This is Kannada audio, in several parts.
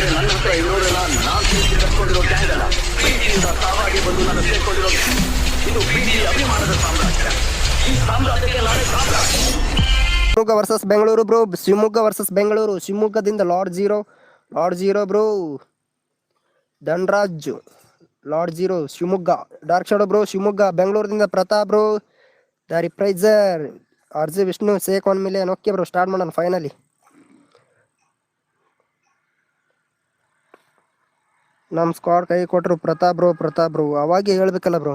ಆದ್ರೆ ನನ್ನ ಹತ್ರ ಇರೋದೆಲ್ಲ ನಾನ್ ಪ್ರೀತಿ ಕಟ್ಕೊಂಡಿರೋ ಗ್ಯಾಂಗ್ ಅಲ್ಲ. ಪ್ರೀತಿಯಿಂದ ಸಾವಾಗಿ ಬಂದು ನಾನು ಸೇರ್ಕೊಂಡಿರೋ ಇದು ಪ್ರೀತಿ ಅಭಿಮಾನದ ಸಾಮ್ರಾಜ್ಯ. ಈ ಸಾಮ್ರಾಜ್ಯಕ್ಕೆ ನಾನೇ ಸಾಮ್ರಾಜ್ಯ Shivamogga versus Bengaluru bro Shivamogga versus Bengaluru. ಶಿವಮೊಗ್ಗದಿಂದ lord zero lord zero bro Dhanraj lord zero Shivamogga. Dark shadow bro Shivamogga. ಬೆಂಗಳೂರಿಂದ Pratap bro the ರಿಪ್ರೈಸರ್ R Vishnu sake one okay bro start ಮಾಡೋಣ ಫೈನಲಿ ನಮ್ಮ ಸ್ಕ್ವಾಡ್ ಕೈ ಕೊಟ್ಟರು ಪ್ರತಾಪ್ ಬ್ರೋ ಪ್ರತಾಪ್ ಬ್ರೋ ಅವಾಗೆ ಹೇಳ್ಬೇಕಲ್ಲ bro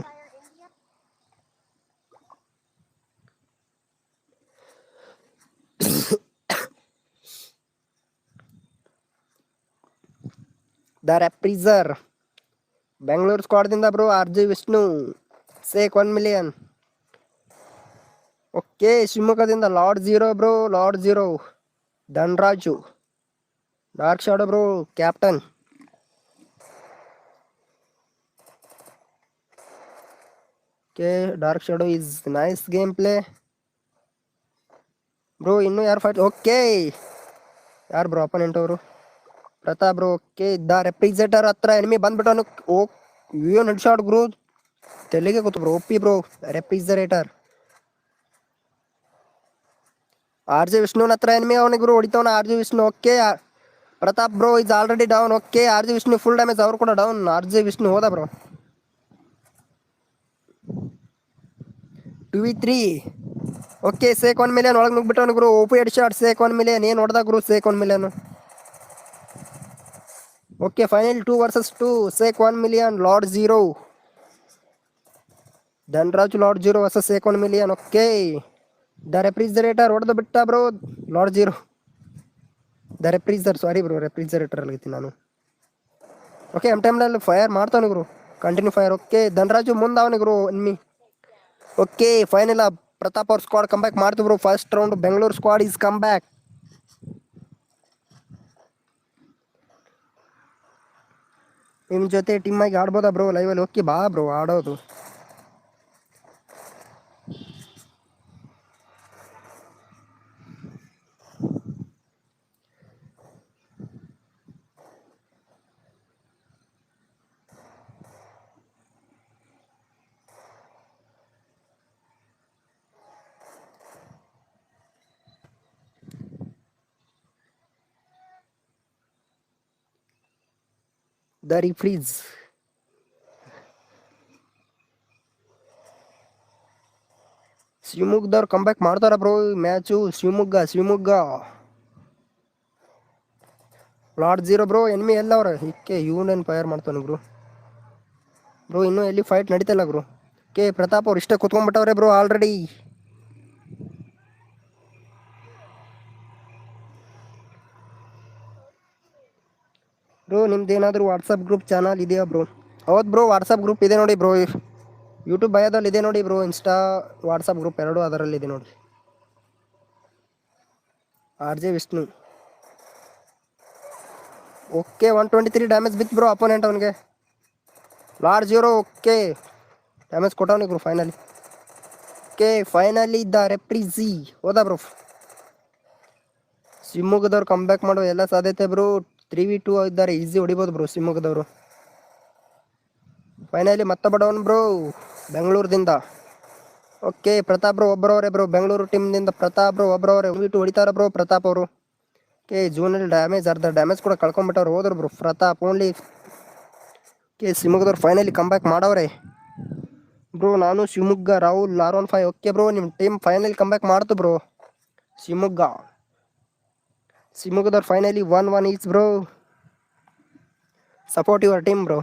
the ರೆಪ್ರೀಸರ್ Bengaluru ಸ್ಕ್ವಾಡ್ದಿಂದ bro R G Vishnu. Sake one million okay, ಶಿವಮೊಗ್ಗದಿಂದ lord zero bro lord zero Dhanraj. Dark shadow bro captain dark shadow is nice game play bro ಇನ್ನೂ ಯಾರು ಫೈಟ್ ಓಕೆ ಯಾರು ಬ್ರೋ ಅಪೋನೆಂಟ್ ಅವರು? Pratap bro okay the representer ಹತ್ರ ಎನಿಮಿ ಬಂದ್ಬಿಟ್ಟು ಓ ಯೋ ನಡ್ಸಾಡ್ ಬ್ರೋ ತೆಲಿಗೆ ಗೊತ್ತು ಬ್ರೋ ಒಪ್ಪಿ ಬ್ರೋ ರೆಪ್ರಿಸರೇಟರ್ ಆರ್ ಜೆ ವಿಷ್ಣುನ ಹತ್ರ ಎನಿಮಿ ಅವನಿಗೆ bro ಹೊಡಿತವನ R J Vishnu okay Pratap bro is already down okay R J Vishnu full damage ಅವ್ರು ಕೂಡ ಡೌನ್ ಆರ್ ಜೆ ವಿಷ್ಣು ಹೋದ bro two V three. Okay, sake one million ಒಳಗೆ ನುಗ್ಬಿಟ್ಟವನು ಗುರು. Hope head shot sake one million ಏನು ಹೊಡೆದ ಗುರು sake one million okay, final two versus two. Sake one million lord zero Dhanraj, lord zero versus sake one million okay. The refrigerator ಹೊಡೆದು ಬಿಟ್ಟ bro. Lord zero the ರೆಫ್ರಿಜರ್, sorry bro, refrigerator ಅಲ್ಲಿದ್ದೀನಿ ನಾನು. ಓಕೆ, ಎಂ ಟೈಮ್ನಲ್ಲಿ ಫೈರ್ ಮಾಡ್ತಾನೆ ಗುರು. Continue fire. ಓಕೆ, ಧನ್ರಾಜು ಮುಂದೆ ಗುರು ಎನ್ಮಿ ಓಕೆ ಫೈನಲ್ ಪ್ರತಾಪ್ ಅವ್ರ ಸ್ಕ್ವಾಡ್ ಕಮ್ ಬ್ಯಾಕ್ ಮಾಡ್ತು bro first round Bengaluru squad is come back ನಿಮ್ಮ ಜೊತೆ ಟೀಮ್ ಆಗಿ ಆಡ್ಬೋದಾ ಬ್ರೋ ಲೈವಲ್ಲಿ ಓಕೆ ಬಾ ಬ್ರೋ ಆಡೋದು. ದ ಪ್ಲೀಸ್ ಶಿವಮೊಗ್ಗದವ್ರು ಕಮ್ ಬ್ಯಾಕ್ ಮಾಡ್ತಾರ bro match Shivamogga Shivamogga. Lord zero bro enemy ಎಲ್ಲ ಅವ್ರ. ಇಕ್ಕೆ ಇವನೇನು ಫೈರ್ ಮಾಡ್ತಾನೆ ಬ್ರೋ ಬ್ರೋ ಇನ್ನೂ ಎಲ್ಲಿ ಫೈಟ್ ನಡೀತಲ್ಲ ಬ್ರೋ ಕೆ ಪ್ರತಾಪ್ ಅವ್ರು ಇಷ್ಟೇ ಕುತ್ಕೊಂಡ್ಬಿಟ್ಟವ್ರೆ ಬ್ರೋ ಆಲ್ರೆಡಿ ಬ್ರೋ ನಿಮ್ದು ಏನಾದರೂ ವಾಟ್ಸಪ್ ಗ್ರೂಪ್ ಚಾನಲ್ ಇದೆಯಾ ಬ್ರೋ? ಹೌದು ಬ್ರೋ ವಾಟ್ಸಪ್ ಗ್ರೂಪ್ ಇದೆ ನೋಡಿ ಬ್ರೋ. ಯೂಟ್ಯೂಬ್ ಬಯೋದಲ್ಲಿ ಇದೆ ನೋಡಿ ಬ್ರೋ ಇನ್ಸ್ಟಾ ವಾಟ್ಸಪ್ ಗ್ರೂಪ್ ಎರಡು ಅದರಲ್ಲಿ ಇದೆ ನೋಡಿ. R J Vishnu okay one twenty three damage ಬಿತ್ತು ಬ್ರೋ ಅಪೋನೆಂಟ್ ಅವನಿಗೆ. ಲಾರ್ಜ್ ಜೀರೋ ಓಕೆ ಡ್ಯಾಮೇಜ್ ಕೊಟ್ಟವನಿಗೆ bro finally okay finally the ರೆಪ್ರಿಝಿ ಹೋದ ಬ್ರೋ? ಶಿವಮೊಗ್ಗದವ್ರು ಕಮ್ ಬ್ಯಾಕ್ ಮಾಡೋ ಎಲ್ಲ ಸಾಧ್ಯತೆ ಬ್ರೋ. ತ್ರೀ ವಿ ಟೂ ಇದ್ದಾರೆ, ಈಸಿ ಹೊಡಿಬೋದು ಬ್ರೋ ಶಿವಮೊಗ್ಗದವರು. ಫೈನಲಿ ಮತ್ತೆ ಡೌನ್ ಬ್ರೋ ಬೆಂಗಳೂರದಿಂದ. ಓಕೆ ಪ್ರತಾಪ್ ಬ್ರೋ ಒಬ್ಬರವ್ರೆ ಬ್ರೋ ಬೆಂಗಳೂರು ಟೀಮ್ನಿಂದ ಪ್ರತಾಪ್ ಬ್ರೋ ಒಬ್ಬರವ್ರೆ ಟು ಹೊಡಿತಾರೆ ಬ್ರೋ ಪ್ರತಾಪ್ ಅವರು. ಓಕೆ ಜೂನಲ್ಲಿ ಡ್ಯಾಮೇಜ್ ಅರ್ಧ ಡ್ಯಾಮೇಜ್ ಕೂಡ ಕಳ್ಕೊಂಬಿಟ್ಟವ್ರು ಹೋದ್ರು ಬ್ರೋ ಪ್ರತಾಪ್ ಓನ್ಲಿ ಓಕೆ ಶಿವಮೊಗ್ಗದವ್ರು ಫೈನಲಿ ಕಮ್ ಬ್ಯಾಕ್ ಮಾಡವ್ರೆ. ಬ್ರೋ ನಾನು Shivamogga, Rahul, R one five okay bro ನಿಮ್ಮ ಟೀಮ್ ಫೈನಲಿ ಕಮ್ ಬ್ಯಾಕ್ ಮಾಡ್ತು bro Shivamogga. ಶಿವಮೊಗ್ಗದವ್ರು finally one one each bro support your team bro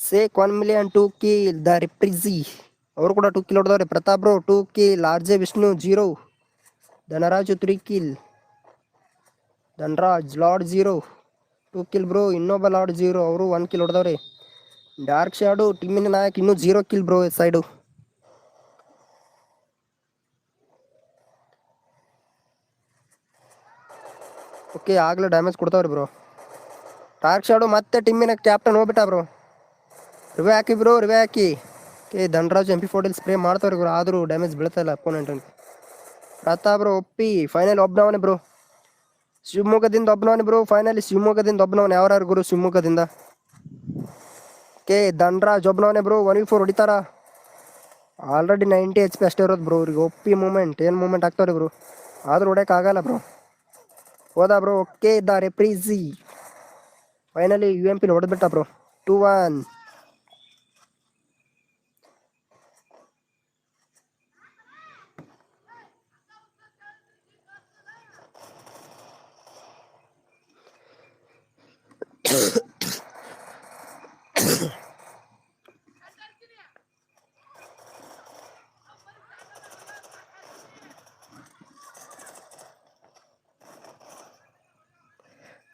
sake one million two kill the ರಿಪ್ರಿಜಿ ಅವರು ಕೂಡ two kill ಹೊಡೆದವ್ರೆ. Pratap bro two kill R J Vishnu zero Dhanraj three kill Dhanraj lord zero two kill bro ಇನ್ನೊಬ್ಬ ಲಾರ್ಡ್ ಜೀರೋ ಅವರು ಒನ್ ಕಿಲ್ ಹೊಡೆದವ್ರೆ. ಡಾರ್ಕ್ ಶಾಡು ಟೀಮಿನ ನಾಯಕ್ ಇನ್ನೂ zero kill bro side okay ಆಗಲೇ ಡ್ಯಾಮೇಜ್ ಕೊಡ್ತಾವ್ರಿ ಬ್ರೋ ಡಾರ್ಕ್ ಶಾಡು ಮತ್ತೆ ಟೀಮಿನ ಕ್ಯಾಪ್ಟನ್ ಹೋಗ್ಬಿಟ್ಟ ಬ್ರೋ ರಿವೆ ಹಾಕಿ ಬ್ರೋ ರಿವೆ ಹಾಕಿ. Okay Dhanraj M P forty spray ಮಾಡ್ತಾವ್ರಿ bro ಆದರೂ ಡ್ಯಾಮೇಜ್ ಬೀಳ್ತಾ ಇಲ್ಲ ಅಪೋನೆಂಟ್ ಅಂತ ಪ್ರತಾಪ್ ಬ್ರೋ ಒಪ್ಪಿ ಫೈನಲ್ ಒಬ್ಬನವನೇ ಬ್ರೋ ಶಿವಮೊಗ್ಗದಿಂದ ಒಬ್ಬನವನೇ ಬ್ರೋ ಫೈನಲಿ ಶಿವಮೊಗ್ಗದಿಂದ ಒಬ್ಬನವನೇ ಯಾವ್ಯಾರು ಗುರು ಶಿವಮೊಗ್ಗದಿಂದ. ಕೆ ಧನರಾಜ್ ಒಬ್ಬನವನೇ ಬ್ರೋ ಒನ್ ಫೋರ್ ಹೊಡಿತಾರ? ಆಲ್ರೆಡಿ ನೈಂಟಿ ಎಚ್ ಪಿ ಅಷ್ಟೇ ಇರೋದು ಬ್ರೋ ಇವ್ರಿಗೆ ಒಪ್ಪಿ ಮೂಮೆಂಟ್ ಏನು ಮೂಮೆಂಟ್ ಆಗ್ತಾವ್ರಿ ಬ್ರೋ ಆದ್ರೂ ಹೊಡ್ಯೋಕ್ಕಾಗಲ್ಲ ಬ್ರೋ ಹೋದ ಬ್ರೋ ಓಕೆ ಇದ್ದಾರೆ ಪ್ರೀಸಿ ಫೈನಲಿ ಯು ಎಂ ಪಿಲಿ ಹೊಡೆದ್ಬಿಟ್ಟ ಬ್ರೋ ಟೂ ಒನ್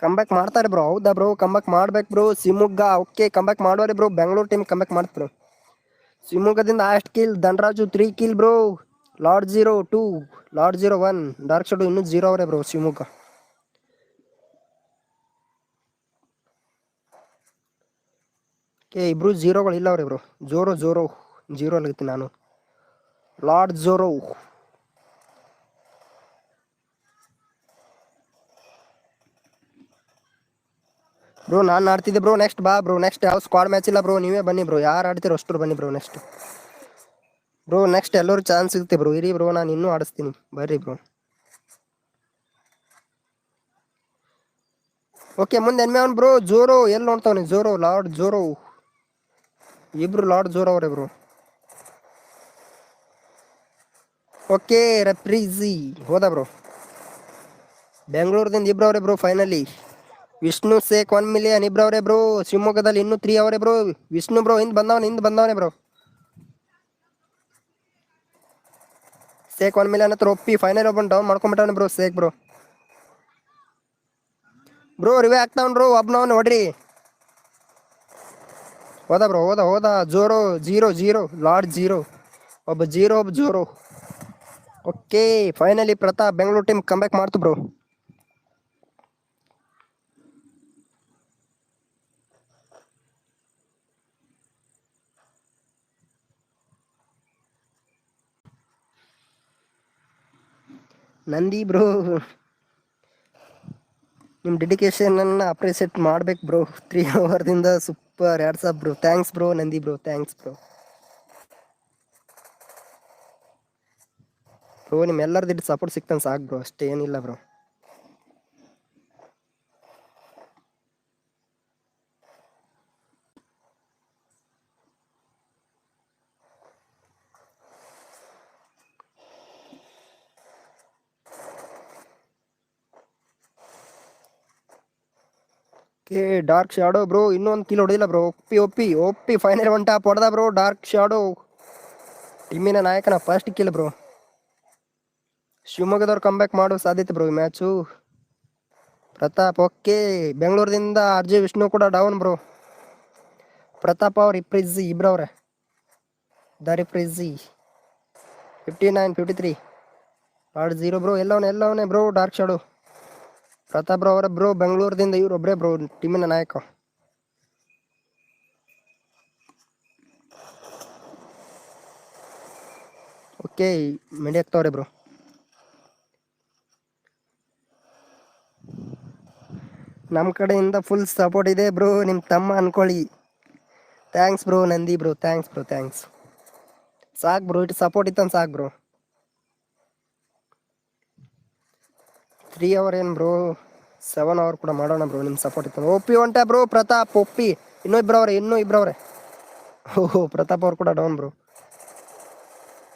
ಕಂಬ್ಯಾಕ್ ಮಾಡ್ತಾರೆ ಬ್ರೋ ಹೌದಾ ಬ್ರೋ ಕಂಬ್ಯಾಕ್ ಮಾಡ್ಬೇಕು ಬ್ರೋ ಶಿವಮೊಗ್ಗ ಓಕೆ ಕಂಬ್ಯಾಕ್ ಮಾಡೋರಿ ಬ್ರೋ ಬೆಂಗಳೂರು ಟೀಮ್ ಕಂಬ್ಯಾಕ್ ಮಾಡ್ತು ಬ್ರೋ ಶಿವಮೊಗ್ಗದಿಂದ asked kill Dhanraj three kill bro lord zero two lord zero one dark shadow ಇನ್ನೂ ಜೀರೋ ಅವರೇ ಬ್ರೋ ಶಿವಮೊಗ್ಗ. ಓಕೆ ಇಬ್ರು ಜೀರೋಗಳು ಇಲ್ಲ ಅವ್ರಿ ಬ್ರೋ ಜೋರೋ ಜೋರೋ ಜೀರೋ ಅಲ್ಲಿರ್ತೀನಿ ನಾನು. ಲಾರ್ಡ್ ಜೋರೋ ಬ್ರೋ ನಾನು ಆಡ್ತಿದ್ದೆ ಬ್ರೋ ನೆಕ್ಸ್ಟ್ ಬಾ ಬ್ರೋ ನೆಕ್ಸ್ಟ್ ಯಾವ ಸ್ಕ್ವಾಡ್ ಮ್ಯಾಚ್ ಇಲ್ಲ ಬ್ರೋ ನೀವೇ ಬನ್ನಿ ಬ್ರೋ ಯಾರು ಆಡ್ತೀರೋ ಅಷ್ಟರು ಬನ್ನಿ ಬ್ರೋ ನೆಕ್ಸ್ಟ್ ಬ್ರೋ ನೆಕ್ಸ್ಟ್ ಎಲ್ಲರೂ ಚಾನ್ಸ್ ಸಿಗುತ್ತೆ ಬ್ರೋ ಇರಿ ಬ್ರೋ ನಾನು ಇನ್ನೂ ಆಡಿಸ್ತೀನಿ. ಬರ್ರಿ ಬ್ರೋ ಓಕೆ ಮುಂದೆ ಎನ್ಮೆ ಅವ್ನು ಬ್ರೋ ಜೋರೋ ಎಲ್ಲಿ ನೋಡ್ತಾವನೆ? ಜೋರೋ, ಲಾರ್ಡ್ ಜೋರೋ. ಇಬ್ರು ಲಾರ್ಡ್ ಜೋರೋ ಅವ್ರೆ ಬ್ರೋ ಓಕೆ ರೆಪ್ರೀಸಿ ಹೋದ ಬ್ರೋ ಬೆಂಗಳೂರದಿಂದ ಇಬ್ರು ಅವ್ರೆ bro finally Vishnu sake one million ಇಬ್ರು ಅವ್ರೆ ಬ್ರೋ, ಶಿವಮೊಗ್ಗದಲ್ಲಿ ಇನ್ನೂ ತ್ರೀ ಅವರೇ ಬ್ರೋ. ವಿಷ್ಣು ಬ್ರೋ, ಹಿಂದ್ ಬಂದವನ, ಹಿಂದ್ ಬಂದವನೆ ಬ್ರೋ. ಸೇಕ್ ಒನ್ ಮಿಲಿಯನ್ ಹತ್ರ ಒಪ್ಪಿ ಫೈನಲ್ ಒಬ್ಬನ್ ಡೌನ್ ಮಾಡ್ಕೊಂಬಿಟ್ಟವನೆ ಬ್ರೋ ಸೇಕ್ ಬ್ರೋ. ಬ್ರೋ ರಿವೇ ಆಗ್ತಾವನ್ ಬ್ರೋ, ಒಬ್ನವನ್ ಹೊಡ್ರಿ ಹೋದ ಬ್ರೋ, ಹೋದ ಹೋದ. Zero, zero zero, lord zero. ಒಬ್ಬ ಜೀರೋ, ಒಬ್ಬ zero. Okay finally Pratap, Bengaluru team comeback ಮಾಡ್ತು ಬ್ರೋ. ನಂದಿ ಬ್ರೋ. ನಿಮ್ಮ ಡೆಡಿಕೇಶನನ್ನು ಅಪ್ರಿಸಿಯೇಟ್ ಮಾಡ್ಬೇಕು ಬ್ರೋ. ತ್ರೀ ಅವರ್ದಿಂದ ಸೂಪರ್ ಎರಡು ಸಾವಿರ bro. Thanks bro, Nandi bro. Thanks bro. Bro ನಿಮ್ಮೆಲ್ಲರದ್ದು support ಸಿಗ್ತಾನೆ ಸಾಕು bro. ಅಷ್ಟೇನಿಲ್ಲ bro. K dark shadow bro ಇನ್ನೊಂದು ಕಿಲ್ ಹೊಡೆದಿಲ್ಲ ಬ್ರೋ ಒಪ್ಪಿ ಒಪ್ಪಿ ಒಪ್ಪಿ ಫೈನಲ್ ಒನ್ ಟಾಪ್ ಹೊಡೆದ ಬ್ರೋ ಡಾರ್ಕ್ ಶಾಡೋ ಟೀಮಿನ ನಾಯಕನ ಫಸ್ಟ್ ಕಿಲ್ ಬ್ರೋ ಶಿವಮೊಗ್ಗದವ್ರು ಕಂಬ್ಯಾಕ್ ಮಾಡೋ ಸಾಧ್ಯತೆ ಬ್ರೋ ಈ ಮ್ಯಾಚು ಪ್ರತಾಪ್ ಓಕೆ ಬೆಂಗಳೂರದಿಂದ ಆರ್ ಜೆ ವಿಷ್ಣು ಕೂಡ ಡೌನ್ ಬ್ರೋ ಪ್ರತಾಪ್ ಅವ್ರ ಇಪ್ರಿಜಿ ಇಬ್ರವ್ರೆ the ರಿಪ್ರಿಜಿ fifty nine fifty three R zero bro ಎಲ್ಲವನೇ ಎಲ್ಲವನೇ ಬ್ರೋ ಡಾರ್ಕ್ ಶಾಡೋ ಪ್ರತಾಪ್ ಅವರ ಬ್ರೋ ಬೆಂಗಳೂರದಿಂದ ಇವ್ರು ಒಬ್ಬರೇ ಬ್ರೋ ಟೀಮಿನ ನಾಯಕ. ಓಕೆ ಮೆಡಿ ಆಗ್ತಾವ್ರೆ ಬ್ರೋ ನಮ್ಮ ಕಡೆಯಿಂದ ಫುಲ್ ಸಪೋರ್ಟ್ ಇದೆ ಬ್ರೋ ನಿಮ್ಮ ತಮ್ಮ ಅನ್ಕೊಳ್ಳಿ. Thanks bro Nandi bro thanks bro thanks ಸಾಕು ಬ್ರೋ ಇಟ್ಟು ಸಪೋರ್ಟ್ ಇತ್ತಂದು ಸಾಕು ಬ್ರೋ ತ್ರೀ ಅವರ್ ಏನು ಬ್ರೋ ಸೆವೆನ್ ಅವರ್ ಕೂಡ ಮಾಡೋಣ ಬ್ರೋ ನಿಮ್ಮ ಸಪೋರ್ಟ್ ಇತ್ತು ಒಪ್ಪಿ ಒಂಟೆ ಬ್ರೋ ಪ್ರತಾಪ್ ಒಪ್ಪಿ ಇನ್ನೂ ಇಬ್ಬರವ್ರೆ ಇನ್ನೂ ಇಬ್ಬರವ್ರೆ ಓಹೋ, ಪ್ರತಾಪ್ ಅವ್ರು ಕೂಡ ಡೌನ್ ಬ್ರೋ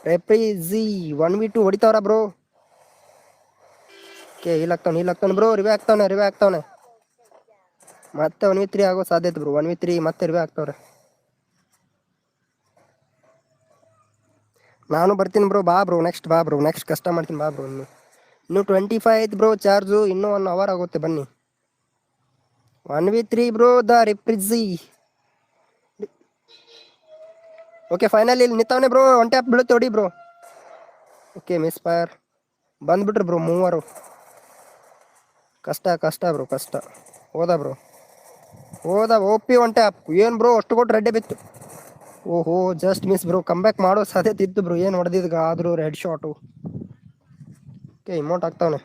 ರೆಪ್ರಿಝಿ ಒನ್ ವಿ ಟು ಹೊಡಿತಾವ್ರ ಬ್ರೋ ಓಕೆ ಇಲ್ಲಿ ಆಗ್ತಾವನೆ ಇಲ್ಲಿ ಆಗ್ತಾನೆ ಬ್ರೋ ರಿವೆ ಆಗ್ತಾವನೆ ರಿವೆ ಆಗ್ತಾವನೆ ಮತ್ತೆ ಒನ್ ವಿ ತ್ರೀ ಆಗೋ ಸಾಧ್ಯತೆ ಬ್ರೋ ಒನ್ ವಿ ತ್ರೀ ಮತ್ತೆ ರಿವೆ ಆಗ್ತಾವ್ರೆ ನಾನು ಬರ್ತೀನಿ ಬ್ರೋ ಬಾ ಬ್ರೋ ನೆಕ್ಸ್ಟ್ ಬಾ ಬ್ರೋ ನೆಕ್ಸ್ಟ್ ಕಷ್ಟ ಮಾಡ್ತೀನಿ ಬಾ ಬ್ರೋ ಇನ್ನು. ಇನ್ನು ಟ್ವೆಂಟಿ ಫೈವ್ ಐತೆ ಬ್ರೋ ಚಾರ್ಜು ಇನ್ನೂ ಒನ್ ಅವರ್ ಆಗುತ್ತೆ ಬನ್ನಿ. One v three bro the ರಿಪ್ರಿಜಿ okay final ಇಲ್ಲಿ ನಿಂತವನೇ ಬ್ರೋ ಒನ್ ಟ್ಯಾಪ್ ಬೀಳುತ್ತೆ ಹೊಡಿ ಬ್ರೋ ಓಕೆ ಮಿಸ್ ಫೈರ್ ಬಂದ್ಬಿಟ್ರು ಬ್ರೋ ಮೂವರು. ಕಷ್ಟ ಕಷ್ಟ ಬ್ರೋ ಕಷ್ಟ. ಹೋದ ಬ್ರೋ ಹೋದ ಓಪಿ ಒನ್ ಟ್ಯಾಪ್ ಏನು ಬ್ರೋ ಅಷ್ಟು ಕೊಟ್ಟು ರೆಡ್ಡೆ ಬಿತ್ತು. ಓಹೋ ಜಸ್ಟ್ ಮಿಸ್ ಬ್ರೋ ಬ್ಯಾಕ್ ಮಾಡೋ ಸಾಧ್ಯತೆ ಇತ್ತು ಬ್ರೋ ಏನು ಹೊಡೆದಿದ್ಗ? ಆದರೂ ರೆಡ್ ಶಾಟು ಓಕೆ ಇಮೌಂಟ್ ಆಗ್ತಾವನೆ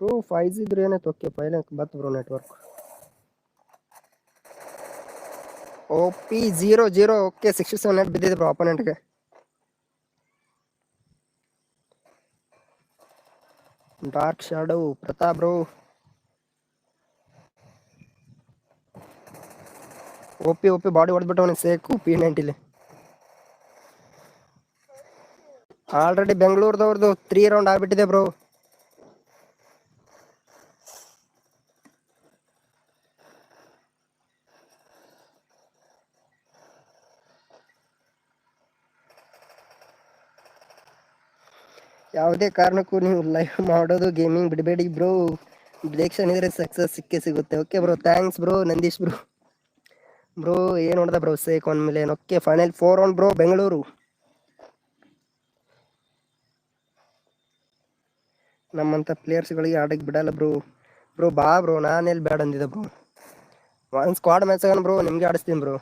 ಟೂ ಫೈವ್ ಇದ್ರೆ ಏನಾಯ್ತು? ಓಕೆ ಫೈಲ್ ಬತ್ತು bro network O P zero zero okay sixty seven net ಬಿದ್ದಿದೆ bro ಅಪೋನೆಂಟ್ಗೆ dark shadow Pratap bro OP OP body ಹೊಡೆದ್ಬಿಟ್ಟವನಿಗೆ sake P ನೈಂಟಿಲಿ ಆಲ್ರೆಡಿ ಬೆಂಗಳೂರದವ್ರದ್ದು ತ್ರೀ ರೌಂಡ್ ಆಗ್ಬಿಟ್ಟಿದೆ ಬ್ರೋ ಯಾವುದೇ ಕಾರಣಕ್ಕೂ ನೀವು ಲೈವ್ ಮಾಡೋದು ಗೇಮಿಂಗ್ ಬಿಡಬೇಡಿ ಬ್ರೋ ಡಿರೆಕ್ಷನ್ ಇದ್ರೆ ಸಕ್ಸಸ್ ಸಿಕ್ಕೇ ಸಿಗುತ್ತೆ. Okay bro thanks bro Nandish bro bro ಏನು ನೋಡ್ದ bro sake one million okay final four one bro Bengaluru ನಮ್ಮಂಥ ಪ್ಲೇಯರ್ಸ್ಗಳಿಗೆ ಆಡಕ್ಕೆ ಬಿಡಲ್ಲ ಬ್ರೋ ಬ್ರೋ ಬಾ ಬ್ರೋ ನಾನೆಲ್ಲಿ ಬೇಡ ಅಂದಿದ್ದೆ ಬ್ರೋ ಒಂದು ಸ್ಕ್ವಾಡ್ ಮ್ಯಾಚ್ ಬ್ರೋ ನಿಮಗೆ ಆಡಿಸ್ತೀನಿ bro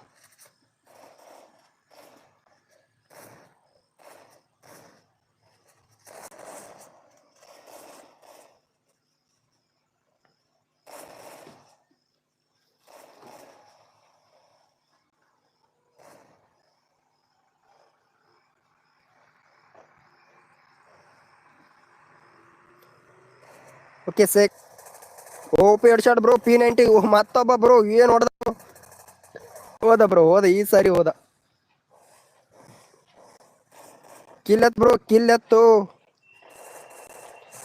okay sake O P ಎರಡು ಶಾಟ್ ಬ್ರೋ ಪಿ ನೈಂಟಿ ಮತ್ತೊಬ್ಬ ಬ್ರೋ ಏನು ಹೊಡೆದ? ಹೋದ ಬ್ರೋ ಹೋದ. ಈ ಸಾರಿ ಹೋದ. ಕಿಲ್ ಎತ್ ಬ್ರೋ ಕಿಲ್ ಎತ್ತು.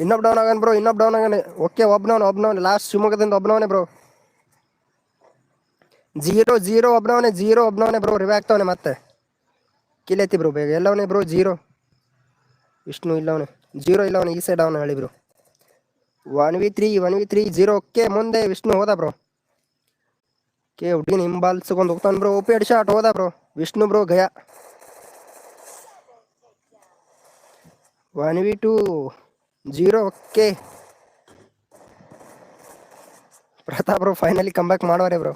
ಇನ್ನೊಬ್ಬ ಡೌನ್ ಆಗನ್ ಬ್ರೋ ಇನ್ನೊಬ್ಬ ಡೌನ್ ಆಗನೆ. ಓಕೆ ಒಬ್ನವನ್ ಒಬ್ನವನ್ ಲಾಸ್ಟ್ ಶಿವಮೊಗ್ಗದಿಂದ ಒಬ್ನವನೆ ಬ್ರೋ ಜೀರೋ ಜೀರೋ ಒಬ್ನವನೇ ಜೀರೋ ಒಬ್ನವನೇ ಬ್ರೋ ರಿವೆ ಆಗ್ತಾವನೆ ಮತ್ತೆ. ಕಿಲ್ ಎತ್ತಿ ಬ್ರೋ ಬೇಗ ಎಲ್ಲವನೇ ಬ್ರೋ ಜೀರೋ ವಿಷ್ಣು ಇಲ್ಲವನೇ. ಜೀರೋ ಇಲ್ಲವನೇ. ಈ ಸೈಡ್ ಅವನ ಹೇಳಿ bro one V three, one V three zero okay ಮುಂದೆ ವಿಷ್ಣು ಹೋದ ಬ್ರೋ. ಕೆ ಹುಡುಗಿನ ಹಿಂಬಾಲ್ಸ್ಕೊಂಡು ಹೋಗ್ತಾನೆ ಬ್ರೋ. ಓಪಿ ಎರಡು ಶಾಟ್ ಹೋದ ಬ್ರೋ. ವಿಷ್ಣು ಬ್ರೋ, ಗಯ. One V two zero okay Pratap bro finally back ಮಾಡೋರೆ ಬ್ರೋ.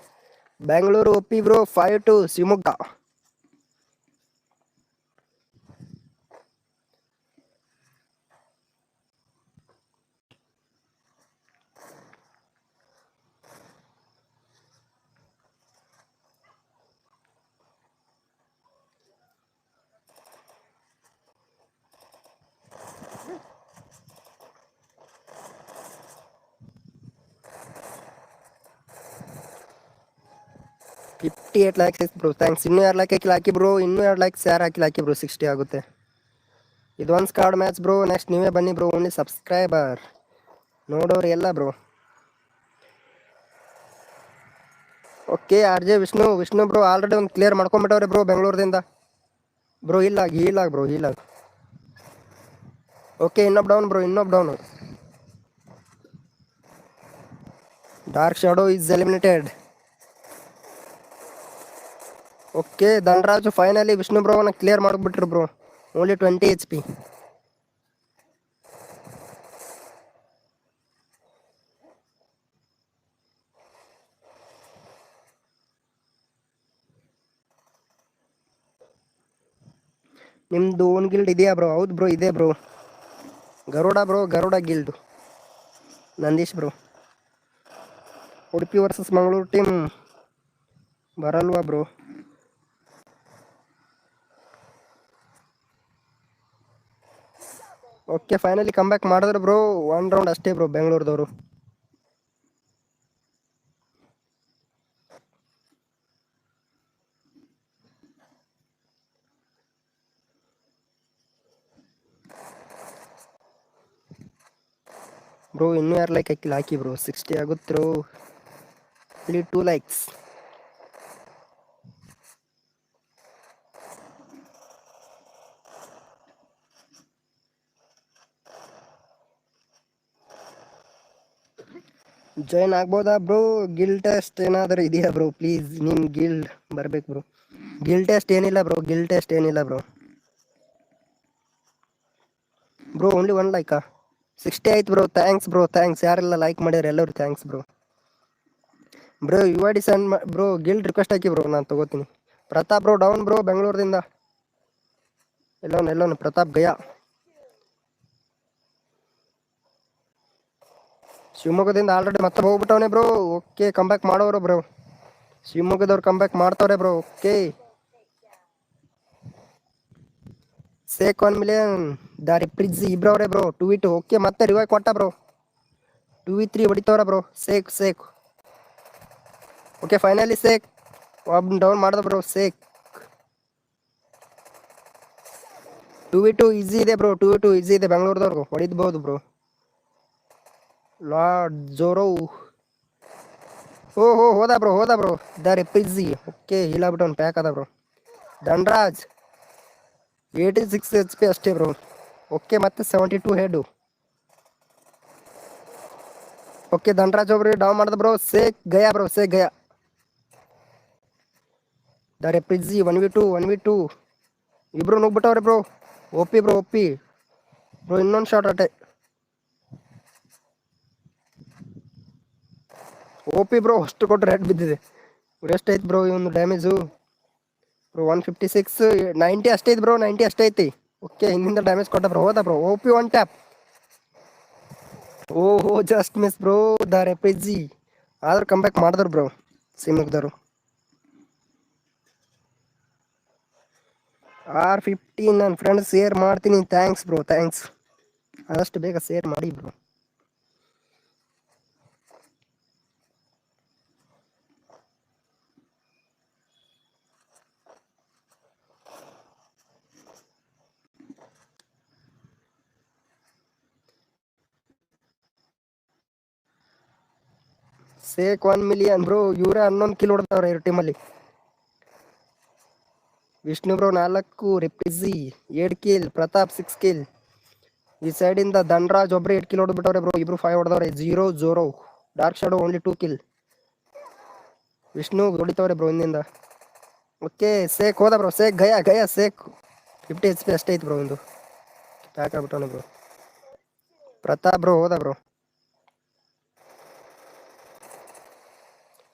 ಬೆಂಗಳೂರು ಒಪ್ಪಿ bro five two Shivamogga. Fifty eight likes bro thanks ಇನ್ನೂ ಎರಡು ಲ್ಯಾಕ್ ಹಾಕಿ ಬ್ರೋ ಇನ್ನೂ ಎರಡು ಲ್ಯಾಕ್ಸ್ ಯಾರು ಹಾಕಿಲ್ಲ. ಹಾಕಿ ಬ್ರೋ ಸಿಕ್ಸ್ಟಿ ಆಗುತ್ತೆ. ಇದು ಒಂದು ಕಾರ್ಡ್ ಮ್ಯಾಚ್ ಬ್ರೋ ನೆಕ್ಸ್ಟ್ ನೀವೇ ಬನ್ನಿ ಬ್ರೋ ಓನ್ಲಿ ಸಬ್ಸ್ಕ್ರೈಬರ್ ನೋಡೋರು ಎಲ್ಲ bro okay R J Vishnu Vishnu bro already ಒಂದು ಕ್ಲಿಯರ್ ಮಾಡ್ಕೊಂಬಿಟ್ಟವ್ರೆ ಬ್ರೋ ಬೆಂಗಳೂರಿಂದ ಬ್ರೋ ಇಲ್ಲ ಇಲ್ಲ ಬ್ರೋ ಇಲ್ಲ ಓಕೆ ಇನ್ನೊಬ್ down bro ಇನ್ನೊಬ್ down dark shadow is eliminated okay, Dhanraj finally Vishnu ಬ್ರೋವನ್ನ clear ಮಾಡಿಬಿಟ್ರು bro only twenty H P ನಿಮ್ದು ಓನ್ ಗಿಲ್ಡ್ ಇದೆಯಾ ಬ್ರೋ ಹೌದು ಬ್ರೋ ಇದೆ bro Garuda bro Garuda guild Nandish bro Udupi versus Mangaluru team ಬರಲ್ವಾ bro okay finally come back ಮಾಡಿದ್ರೆ ಬ್ರೋ ಒನ್ ರೌಂಡ್ ಅಷ್ಟೇ ಬ್ರೋ ಬೆಂಗಳೂರದವರು. ಬ್ರೋ ಇನ್ನೂ ಯಾರು ಲೈಕ್ ಹಾಕಿಲ್ಲ ಹಾಕಿ ಬ್ರೋ ಸಿಕ್ಸ್ಟಿ ಆಗುತ್ತೆ ಇಲ್ಲಿ ಟೂ ಲೈಕ್ಸ್ ಜಾಯ್ನ್ ಆಗ್ಬೋದಾ ಬ್ರೋ ಗಿಲ್ ಟೆಸ್ಟ್ ಏನಾದರೂ ಇದೆಯಾ ಬ್ರೋ ಪ್ಲೀಸ್ ನಿಮ್ಮ ಗಿಲ್ಡ್ ಬರ್ಬೇಕು ಬ್ರೋ ಗಿಲ್ ಟೆಸ್ಟ್ ಏನಿಲ್ಲ ಬ್ರೋ ಗಿಲ್ ಟೆಸ್ಟ್ ಏನಿಲ್ಲ ಬ್ರೋ ಬ್ರೋ ಓನ್ಲಿ ಒನ್ ಲೈಕಾ ಸಿಕ್ಸ್ಟಿ ಆಯ್ತು ಬ್ರೋ ಥ್ಯಾಂಕ್ಸ್ ಬ್ರೋ ಥ್ಯಾಂಕ್ಸ್ ಯಾರೆಲ್ಲ ಲೈಕ್ ಮಾಡ್ಯಾರ ಎಲ್ಲರೂ thanks bro bro U I D bro guild request hockey bro ನಾನು ತಗೋತೀನಿ. ಪ್ರತಾಪ್ ಬ್ರೋ ಡೌನ್ ಬ್ರೋ ಬೆಂಗಳೂರಿಂದ ಎಲ್ಲೋನು ಎಲ್ಲೋನು, ಪ್ರತಾಪ್, ಗಯಾ. ಶಿವಮೊಗ್ಗದಿಂದ ಆಲ್ರೆಡಿ ಮತ್ತೆ ಹೋಗ್ಬಿಟ್ಟವನೆ ಬ್ರೋ ಓಕೆ ಬ್ಯಾಕ್ ಮಾಡೋರು ಬ್ರೋ ಶಿವಮೊಗ್ಗದವ್ರು ಬ್ಯಾಕ್ ಮಾಡ್ತಾವ್ರೆ bro okay sake one million ದಾರಿ ಪ್ರಿಜ್ ಇಬ್ರವ್ರೆ bro two v two okay ಮತ್ತೆ ರಿವೈ ಕೊಟ್ಟ ಬ್ರೋ ಟೂ ವಿ ತ್ರೀ ಹೊಡಿತವ್ರ ಬ್ರೋ ಸೇಕ್ ಸೇಕ್ ಓಕೆ ಫೈನಲಿ ಸೇಕ್ ಒಬ್ ಡೌನ್ ಮಾಡ್ದ ಬ್ರೋ ಸೇಕ್ ಟೂ ವಿ ಟು ಈಸಿ ಇದೆ bro two v two easy ಇದೆ ಬೆಂಗಳೂರದವ್ರಿಗೂ ಹೊಡಿದ್ಬೋದು ಬ್ರೋ ಲಾರ್ಡ್ ಜೋರೋ ಓ ಹೋ ಹೋದ ಬ್ರೋ ಹೋದ ಬ್ರೋ ದಾರಿ ಪಿಜ್ಜಿ ಓಕೆ ಇಲ್ಲ ಬಿಟ್ಟು ಒಂದು ಪ್ಯಾಕ್ ಅದ bro Dhanraj eighty six H P ಅಷ್ಟೇ ಬ್ರೋ ಓಕೆ ಮತ್ತೆ seventy two head okay Dhanraj ಒಬ್ರು ಡೌನ್ ಮಾಡ್ದ ಬ್ರೋ ಸೇಕ್ ಗಯಾ ಬ್ರೋ ಸೇಕ್ ಗಯಾ ದಾರೆ ಪಿಜ್ಜಿ one v two one v two ಇಬ್ರು ನುಗ್ಬಿಟ್ಟವ್ರೆ bro OP bro OP bro ಇನ್ನೊಂದು ಶಾರ್ಟ್ ಅಟೆ ಓಪಿ ಬ್ರೋ ಅಷ್ಟು ಕೊಟ್ಟರೆ ರೆಡ್ ಬಿದ್ದಿದೆ. ಎಷ್ಟು ಐತೆ ಬ್ರೋ ಇವನು damage bro one fifty six ninety ಅಷ್ಟೇ ಐತೆ ಬ್ರೋ ನೈಂಟಿ ಅಷ್ಟೇ ಐತಿ. ಓಕೆ ಹಿಂದಿಂದ ಡ್ಯಾಮೇಜ್ ಕೊಟ್ಟ ಬ್ರೋ ಹೋದ ಬ್ರೋ ಓಪಿ ಒನ್ ಟ್ಯಾಪ್ ಓಹೋ ಜಸ್ಟ್ ಮಿಸ್ ಬ್ರೋ ದ ರೆಪಿಜಿ ಆದ್ರೂ ಕಂಬ್ಯಾಕ್ ಮಾಡಿದ್ರು ಬ್ರೋ ಸಿಮಗ್ದವರು. ಆರ್ ಫಿಫ್ಟೀನ್ ನನ್ನ ಫ್ರೆಂಡ್ಸ್ ಶೇರ್ ಮಾಡ್ತೀನಿ. ಥ್ಯಾಂಕ್ಸ್ ಬ್ರೋ ಥ್ಯಾಂಕ್ಸ್ ಆದಷ್ಟು ಬೇಗ ಶೇರ್ ಮಾಡಿ bro sake one million bro ಇವರೇ ಹನ್ನೊಂದು ಕಿಲೋ ಹೊಡೆದವ್ರೆ ಇವ್ರ ಟೀಮಲ್ಲಿ ವಿಷ್ಣು ಬ್ರೋ ನಾಲ್ಕು ರಿಪ್ರಿಜಿ eight kill Pratap six kill ಈ ಸೈಡಿಂದ ಧನ್ರಾಜ್ ಒಬ್ರು ಏಟ್ ಕಿಲ್ ಹೊಡೆದ್ಬಿಟ್ಟವ್ರೆ ಬ್ರೋ ಇಬ್ರು five ಹೊಡೆದವ್ರೆ. Zero Zoro dark shadow only two kill Vishnu ಹೊಡಿತವ್ರೆ bro ಹಿಂದಿಂದ. ಓಕೆ ಸೇಕ್ ಹೋದ ಬ್ರೋ ಸೇಕ್ ಗಯಾ ಗಯಾ ಸೇಕ್ ಫಿಫ್ಟಿ ಎಚ್ ಪಿ ಅಷ್ಟೇ ಐತೆ ಬ್ರೋ ಒಂದು ಪ್ಯಾಕ್ ಆಗ್ಬಿಟ್ಟವನು ಬ್ರೋ ಪ್ರತಾಪ್ ಬ್ರೋ ಹೋದ bro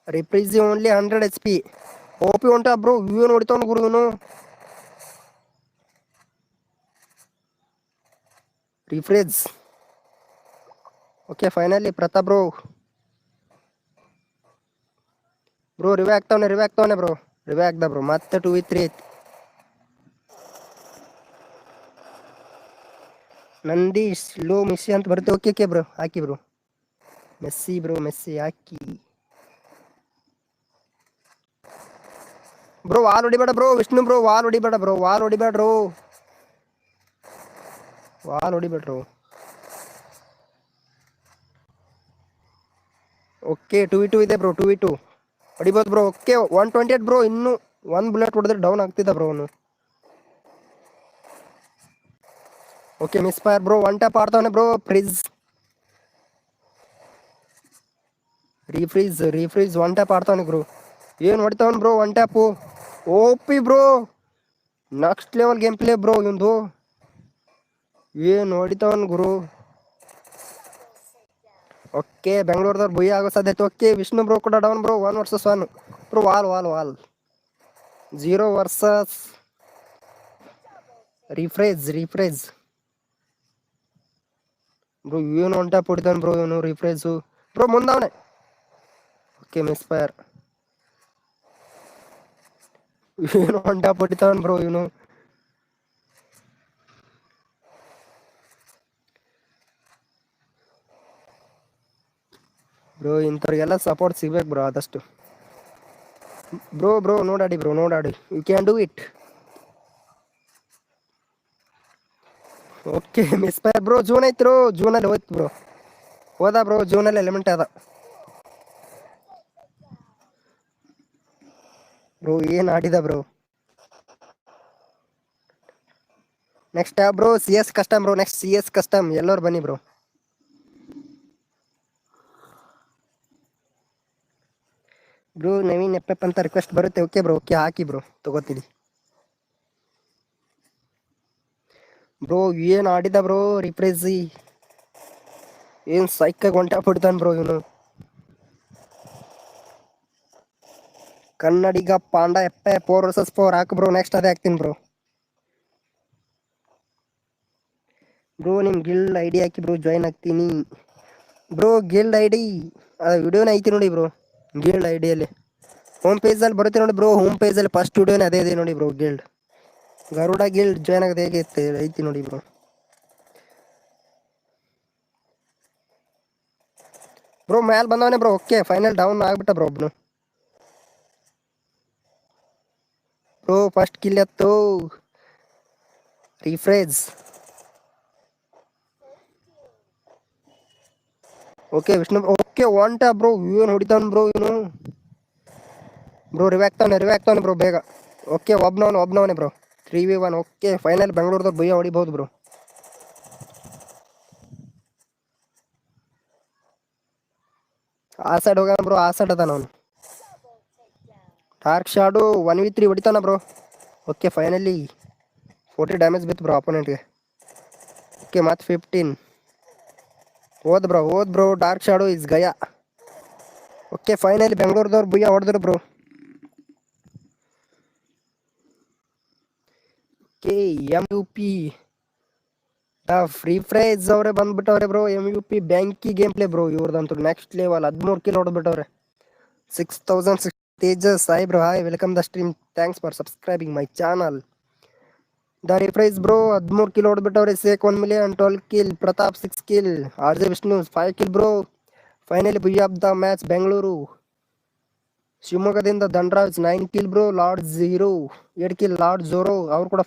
ರಿಪ್ರಿಜಿ only hundred H P O P ಹೊಂಟ ಬ್ರೋ ಇವ್ ನೋಡ್ತಾವನು ಗುರು ಇವನು ರಿಫ್ರಿಜ್ okay finally Pratap bro bro revive ಆಗ್ತಾವನೆ ರಿವೇ ಆಗ್ತಾವನೆ ಬ್ರೋ ರಿವೇ ಆಗ್ದ ಬ್ರೋ ಮತ್ತೆ ಟೂ ವಿ ತ್ರೀ ಐತಿ ನಂದೀಶ್ ಲೋ ಮೆಸ್ಸಿ ಅಂತ ಬರುತ್ತೆ ಓಕೆ ಓಕೆ ಬ್ರೋ ಹಾಕಿ ಬ್ರೋ ಮೆಸ್ಸಿ ಬ್ರೋ ಮೆಸ್ಸಿ ಹಾಕಿ ಬ್ರೋ, ವಾಲ್ ಹೊಡಿಬೇಡ ಬ್ರೋ, ವಿಷ್ಣು ಬ್ರೋ, ವಾಲ್ ಹೊಡಿಬೇಡ ಬ್ರೋ, ವಾಲ್ ಹೊಡಿಬೇಡ್ರು. ವಾಲ್ ಹೊಡಿಬೇಡ್ರು. ಓಕೆ ಟು ವಿ ಟು ಇದೆ bro two v two ಹೊಡಿಬೋದು bro, okay one twenty eight bro, ಇನ್ನು ಒನ್ ಬುಲೆಟ್ ಹೊಡೆದ್ರೆ ಡೌನ್ ಆಗ್ತಿದ್ದ ಬ್ರೋ ಅವನು. Okay misfire bro one tap ಆಡ್ತಾವನೆ bro ಫ್ರಿಜ್ ರೀಫ್ರೀಜ್ ರೀಫ್ರೀಜ್ ಒನ್ ಟ್ಯಾಪ್ ಆಡ್ತಾವನೆ ಬ್ರೋ ಏನು ಹೊಡಿತಾವನ್ bro one tap OP bro. Next level game play bro ಇವಂದು ಏನು ಹೊಡಿತಾವನ್ ಗುರು? ಓಕೆ, ಬೆಂಗಳೂರದವ್ರು ಬುಯ್ಯ ಆಗೋ ಸಾಧ್ಯತೆ. ಓಕೆ, ವಿಷ್ಣು ಬ್ರೋ ಕೂಡ down bro. One versus one bro, wall wall wall. Zero versus refreeze refreeze bro ಏನು ಹೊಂಟ ಟ್ಯಾಪ್ ಬ್ರೋ, ಇವನು ರಿಫ್ರೇಜು ಬ್ರೋ, ಮುಂದವನೆ. ಓಕೆ ಮಿಸ್ ಫೈರ್ ಏನು ಹೊಂಟ ಟ್ಯಾಪ್ ಹೊಡಿತಾವನ್ ಬ್ರೋ ಇವನು. ಬ್ರೋ ಇಂಥವ್ರಿಗೆಲ್ಲ ಸಪೋರ್ಟ್ ಸಿಗ್ಬೇಕು ಬ್ರೋ ಆದಷ್ಟು. ಬ್ರೋ ಬ್ರೋ ನೋಡಾಡಿ bro ನೋಡಾಡಿ. You can do it okay miss bro June ಐತಿ ಬ್ರೋ ಜೂನಲ್ಲಿ ಹೋಯ್ತು ಬ್ರೋ ಹೋದ ಬ್ರೋ ಜೂನಲ್ಲಿ ಎಲಿಮೆಂಟ್ ಅದ. ಬ್ರೋ ಏನು ಆಡಿದ bro next bro C S custom bro next C S custom ಎಲ್ಲರೂ ಬನ್ನಿ ಬ್ರೋ ಬ್ರೋ ನವೀನ್ ಎಪ್ಪೆಪ್ ಅಂತ ರಿಕ್ವೆಸ್ಟ್ ಬರುತ್ತೆ. ಓಕೆ ಬ್ರೋ ಓಕೆ ಹಾಕಿ ಬ್ರೋ ತಗೋತೀನಿ. ಬ್ರೋ ಏನು ಆಡಿದ ಬ್ರೋ ರಿಪ್ರೈಸಿ ಏನು ಸೈಕಾಗಿ ಹೊಂಟ ಬಿಡ್ತಾನೆ ಬ್ರೋ ಇವನು. ಕನ್ನಡಿಗ ಪಾಂಡ, ಎಪ್ಪೆ ಫೋರ್ ವರ್ಸಸ್ ಫೋರ್ ಹಾಕು ಬ್ರೋ ನೆಕ್ಸ್ಟ್ ಅದೇ ಹಾಕ್ತೀನಿ ಬ್ರೋ ಬ್ರೋ ನಿಮ್ಮ ಗಿಲ್ಡ್ ಐ ಡಿ ಹಾಕಿ ಬ್ರೋ ಜಾಯ್ನ್ ಆಗ್ತೀನಿ. ಬ್ರೋ ಗಿಲ್ಡ್ ಐ ಡಿ ವಿಡಿಯೋನ ಐತಿ ನೋಡಿ ಬ್ರೋ ಗಿಲ್ಡ್ ಐ ಡಿಯಲ್ಲಿ ಹೋಮ್ ಪೇಜಲ್ಲಿ ಬರುತ್ತೆ ನೋಡಿ ಬ್ರೋ ಹೋಮ್ ಪೇಜಲ್ಲಿ ಫಸ್ಟ್ ವಿಡಿಯೋನೇ ಅದೇ ಇದೆ ನೋಡಿ bro guild Garuda guild join ಆಗೋದು ಹೇಗೆ ಐತೆ ನೋಡಿ ಬ್ರೋ ಬ್ರೋ ಮ್ಯಾಲ್ ಬಂದವನೇ ಬ್ರೋ ಓಕೆ ಫೈನಲ್ ಡೌನ್ ಆಗ್ಬಿಟ್ಟ ಬ್ರೋ ಒಬ್ನು ಬ್ರೋ ಫಸ್ಟ್ ಕಿಲ್ ಎತ್ತು. ರಿಫ್ರೆಜ್ ಓಕೆ ವಿಷ್ಣು ಓಕೆ ವಾಂಟ ಬ್ರೋ ಇವನು ಹೊಡಿತಾನೆ ಬ್ರೋ ಇವನು. ಬ್ರೋ ರಿವ್ ಹಾಕ್ತಾನೆ ರಿವ್ ಹಾಕ್ತಾನೆ ಬ್ರೋ ಬೇಗ. ಓಕೆ ಒಬ್ನವನು, ಒಬ್ನವನೇ bro three v one okay final ಬೆಂಗಳೂರದಾಗ booyah ಹೊಡಿಬಹುದು ಬ್ರೋ ಆ ಸೈಡ್ ಹೋಗೋಣ ಬ್ರೋ ಆ ಸೈಡ್ ಅದಾನ ಅವನು. Dark shadow one v three ಹೊಡಿತಾನ bro okay finally forty damage ಬಿತ್ತು ಬ್ರೋ ಅಪೋನೆಂಟ್ಗೆ ಓಕೆ ಮತ್ತು ಫಿಫ್ಟೀನ್ ಓದ್ ಬ್ರೋ ಓದ್ ಬ್ರೋ ಡಾರ್ಕ್ ಶಾಡೋ ಇಸ್ ಗಯಾ ಓಕೆ ಫೈನಲಿ ಬೆಂಗಳೂರದವ್ರು ಬುಯ್ಯ ಹೊಡೆದ್ರು bro okay M U P free fries ಅವರೇ ಬಂದ್ಬಿಟ್ಟವ್ರೆ ಬ್ರೋ ಎಂ ಯು ಪಿ ಬ್ಯಾಂಕಿ ಗೇಮ್ ಪ್ಲೇ ಬ್ರೋ ಇವ್ರದಂತೂ ನೆಕ್ಸ್ಟ್ ಲೆವೆಲ್ ಹದಿಮೂರು kilo ಹೊಡೆದ್ಬಿಟ್ಟವ್ರೆ. Six thousand six Tejas hi bro hi welcome the stream thanks for subscribing my channel the ರಿಪ್ರೈಸ್ bro ಹದಿಮೂರು ಕಿಲೋ ಹೊಡೆದ್ಬಿಟ್ಟವ್ರೆ sake one million twelve kill Pratap six kill R J Vishnu five kill bro finally B of the match Bengaluru ಶಿವಮೊಗ್ಗದಿಂದ Dhanraj nine kill bro lord zero eight kill lord Zoro ಅವ್ರು ಕೂಡ